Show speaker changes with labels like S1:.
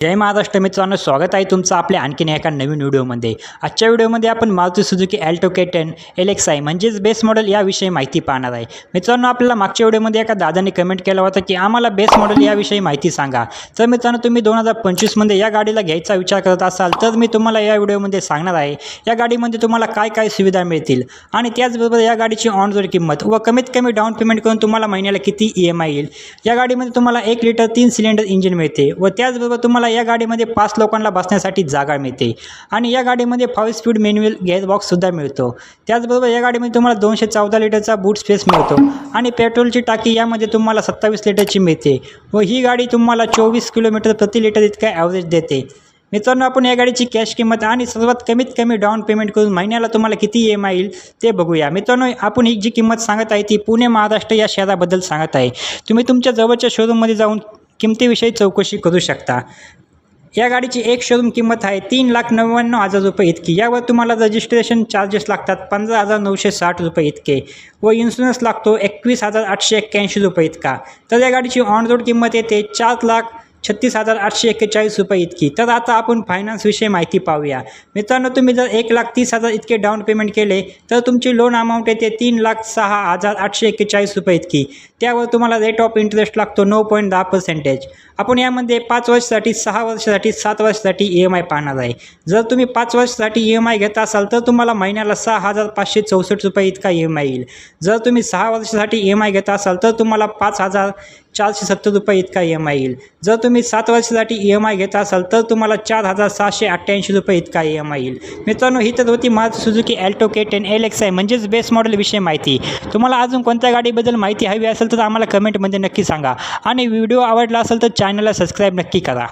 S1: जय महाराष्ट्र मित्रांनो स्वागत आहे तुमचं आपल्या आणखीन एका नवीन व्हिडिओमध्ये. आजच्या व्हिडिओमध्ये आपण Maruti Suzuki Alto K ten i म्हणजेच बेस मॉडेल याविषयी माहिती पाहणार आहे. मित्रांनो आपल्याला मागच्या व्हिडिओमध्ये एका दादाने कमेंट केला होता की आम्हाला बेस मॉडेल याविषयी माहिती सांगा. तर मित्रांनो तुम्ही दोन हजार पंचवीसमध्ये या गाडीला घ्यायचा विचार करत असाल तर मी तुम्हाला या व्हिडिओमध्ये सांगणार आहे या गाडीमध्ये तुम्हाला काय काय सुविधा मिळतील आणि त्याचबरोबर या गाडीची ऑन रोड किंमत व कमीत कमी डाऊन पेमेंट करून तुम्हाला महिन्याला किती ई एम आय येईल. या गाडीमध्ये तुम्हाला एक लिटर तीन सिलेंडर इंजिन मिळते व त्याचबरोबर तुम्हाला या गाडीमध्ये पाच लोकांना बसण्यासाठी जागा मिळते. आणि या गाडीमध्ये फाईव्ह स्पीड मॅन्युअल गेअरबॉक्ससुद्धा मिळतो. त्याचबरोबर या गाडीमध्ये तुम्हाला दोनशे चौदा लिटरचा बूट स्पेस मिळतो. आणि पेट्रोलची टाकी यामध्ये तुम्हाला सत्तावीस लिटरची मिळते व ही गाडी तुम्हाला चोवीस किलोमीटर प्रति लिटर इतका ॲव्हरेज देते. मित्रांनो आपण या गाडीची कॅश किंमत आणि सर्वात कमीत कमी डाऊन पेमेंट करून महिन्याला तुम्हाला किती ई एम आय येईल ते बघूया. मित्रांनो आपण ही जी किंमत सांगत आहे ती पुणे महाराष्ट्र या शहराबद्दल सांगत आहे. तुम्ही तुमच्या जवळच्या शोरूममध्ये जाऊन किमतीविषयी चौकशी करू शकता. या गाडीची एक शोरूम किंमत आहे तीन लाख नव्याण्णव हजार रुपये इतकी. यावर तुम्हाला रजिस्ट्रेशन चार्जेस लागतात पंधरा हजार नऊशे साठ रुपये इतके व इन्शुरन्स लागतो एकवीस हजार आठशे एक्क्याऐंशी रुपये इतका. तर या गाडीची ऑन रोड किंमत येते चार लाख छत्तीस हजार आठशे एक्केचाळीस रुपये इतकी. तर आता आपण फायनान्सविषयी माहिती पाहूया. मित्रांनो तुम्ही जर एक लाख तीस हजार इतके डाऊन पेमेंट केले तर तुमची लोन अमाऊंट येते तीन लाख सहा हजार आठशे एक्केचाळीस रुपये इतकी. त्यावर तुम्हाला रेट ऑफ इंटरेस्ट लागतो नऊ पॉईंट दहा पर्सेंटेज आपण यामध्ये पाच वर्षासाठी सहा वर्षासाठी सात वर्षासाठी ई एम आय पाहणार आहे. जर तुम्ही पाच वर्षासाठी ई एम आय घेत असाल तर तुम्हाला महिन्याला सहा हजार पाचशे चौसष्ट रुपये इतका ई एम आय येईल. जर तुम्ही सहा वर्षासाठी ई एम आय घेत असाल तर तुम्हाला पाच हजार चारशे सत्तर रुपये इतका ई एम आय येईल. जर तुम्ही तुम्ही सात वर्षासाठी ई एम आय घेत असाल तर तुम्हाला चार हजार सहाशे अठ्ठ्याऐंशी रुपये इतका ई एम आय येईल. मित्रांनो ही तर होती Maruti Suzuki Alto K ten L X I म्हणजेच बेस मॉडेलविषयी माहिती. तुम्हाला अजून कोणत्या गाडीबद्दल माहिती हवी असेल तर आम्हाला कमेंटमध्ये नक्की सांगा. आणि व्हिडिओ आवडला असेल तर चॅनलला सबस्क्राईब नक्की करा.